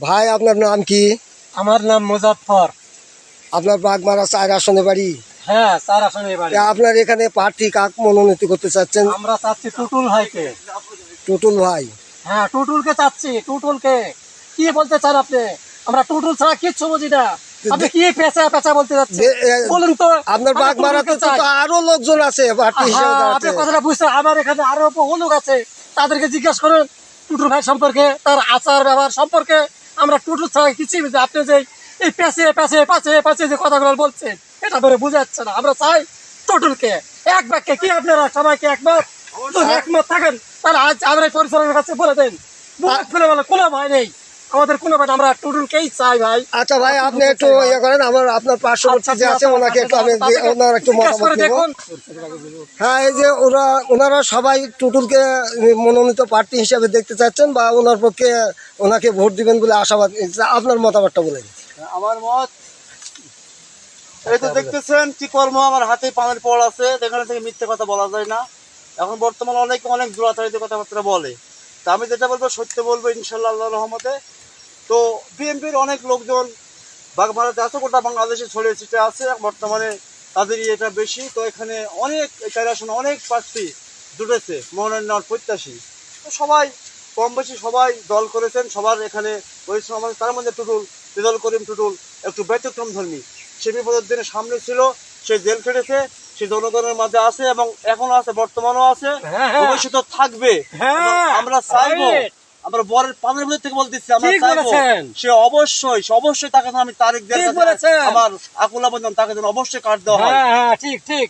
ভাই আপনার নাম কি? আমার নাম মুজাফফর। আপনার বাগমারা চার আসনে বাড়ি? হ্যাঁ আসলে এবারে তা আপনার এখানে প্রার্থী কাক মনোনীত করতে চাচ্ছেন? আমরা চাচ্ছি টুটুল ভাইকে। টুটুল ভাই। হ্যাঁ টুটুলকে চাচ্ছি টুটুলকে। কি বলতে চান আপনি? আমরা টুটুল ছাড়া কিচ্ছু বুঝি না। আপনি কি পেঁচা পেঁচা বলতে যাচ্ছেন? বলুন তো। আপনার তো আরও লোকজন আছে। আপনি কথাটা বুঝতে আমার এখানে আরও বহু লোক আছে। তাদেরকে জিজ্ঞাসা করেন টুটুল ভাই সম্পর্কে তার আচার ব্যবহার সম্পর্কে। আমরা টুটু ছাড়া কিছুই বুঝি আপনি যে এই পেঁচে পেঁচে পাঁচে পাঁচে যে কথাগুলো বলছেন এটা ধরে বোঝা যাচ্ছে না। আমরা চাই টুটুলকে এক বাক্যে কি আপনারা সবাইকে একমত? একমত থাকেন তাহলে আজ আমরা পরিচালনার পরিচালকের কাছে বলে দেন কোনো ভয় নেই। আমাদের কোনো ভয় নেই, আমরা টুটুলকেই চাই ভাই। আচ্ছা ভাই আপনি একটু ইয়ে করেন আমার আপনার পার্শ্ববর্তী যে আছে ওনাকে একটু আমি ওনার একটু মতামত দেখুন। হ্যাঁ এই যে ওরা ওনারা সবাই টুটুলকে মনোনীত প্রার্থী হিসেবে দেখতে চাচ্ছেন বা ওনার পক্ষে ওনাকে ভোট দিবেন বলে আশাবাদ। আপনার মতামতটা বলেন। আমার মত এই তো দেখতেছেন কি কর্ম আমার হাতে পানের পড় আছে এখানে থেকে মিথ্যে কথা বলা যায় না। এখন বর্তমানে অনেক অনেক দুরাচারিত কথাবার্তা বলে। তা আমি যেটা বলব, সত্য বলব ইনশাল্লাহ আল্লাহ রহমতে। তো বিএনপির অনেক লোকজন বাঘ ভারতে আছে, গোটা বাংলাদেশে ছড়িয়ে ছিটে আছে, বর্তমানে তাদের এটা বেশি। তো এখানে অনেক চার আসনে অনেক প্রার্থী জুটেছে, মনোনয়ন প্রত্যাশী। তো সবাই কম বেশি সবাই দল করেছেন, সবার এখানে পরিশ্রম আছে। তার মধ্যে টুটুল রেজাল করিম টুটুল, একটু ব্যতিক্রম ধর্মী সে বিপদের দিনে সামনে ছিল, সে জেল খেটেছে। সে জনগণের মাঝে আছে এবং এখনও আছে বর্তমানও আছে হ্যাঁ, হ্যাঁ। ভবিষ্যতে থাকবে। হ্যাঁ, আমরা চাইব আমরা বরের পানের মধ্যে থেকে বলতেছি আমরা চাইব সে অবশ্যই অবশ্যই তাকে আমি তারিখ দিয়ে আমার আকুল আবেদন তাকে যেন অবশ্যই কাট দেওয়া হ্যাঁ ঠিক ঠিক।